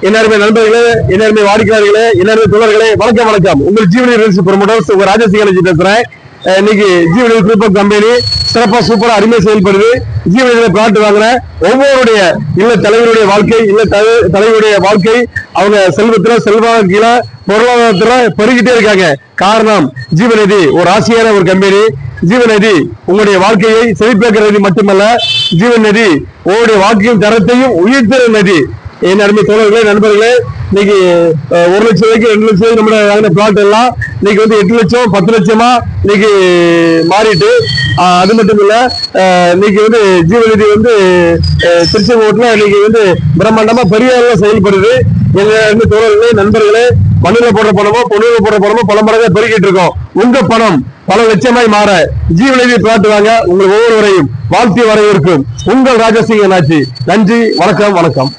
எல்லாருமே நண்பர்களே என்னருமே வாடிக்கையாளர்களே எல்லாருமே தோழர்களே வணக்கம் வணக்கம். உங்கள் ஜீவனி ரில்ஸ் ப்ரொமோட்டர்ஸ் உங்க ராஜசிங்கலஜி பேசுறேன். இன்னைக்கு ஜீவனி குரூப் ஆஃப் கம்பெனி சிறப்பா சூப்பரா அருமையா செயல்படுது. ஜீவனில பிளாட் வாங்குறேன். ஒவ்வொருடைய இல்ல தலைவருடைய வாழ்க்கை இல்ல தலை- தலைவருடைய வாழ்க்கை அவங்க செல்வத்துல செல்வாக்கில பொருளாதாரத்துல பெருகிட்டே இருக்காங்க. காரணம் ஜீவநிதி ஒரு ஆசையான ஒரு கம்பெனி ஜீவநிதி உங்களுடைய வாழ்க்கையை செழிப்பாக்குறது மட்டுமல்ல ஜீவநிதி உங்களுடைய வாழ்க்கையின் தரத்தையும் உயிர்த்த நதி என் அருமை தோழர்களே நண்பர்களே இன்னைக்கு ஒரு லட்சம் ரூபாய்க்கு ரெண்டு லட்சம் ரூபாய்க்கு நம்ம வாங்கின பிளாட் எல்லாம் இன்னைக்கு வந்து எட்டு லட்சம் பத்து லட்சமா இன்னைக்கு மாறிட்டு. அது மட்டும் இல்ல இன்னைக்கு வந்து ஜீவநிதி வந்து அஹ், திருச்சி இன்னைக்கு வந்து பிரம்மாண்டமா பெரிய அளவுல செயல்படுது. எங்க வந்து தோழர்களே நண்பர்களே மண்ணில் போடுற பணமோ பொண்ணுல போடுற பணமோ பல மடங்காக பெருகிட்டு இருக்கோம் உங்க பணம் பல லட்சமாய் மாற ஜீவநிதி பிளாட் வாங்க உங்கள் ஒவ்வொருவரையும் வாழ்த்தி வரவேற்கும் உங்கள் ராஜசிங்க நாச்சி நன்றி வணக்கம் வணக்கம்.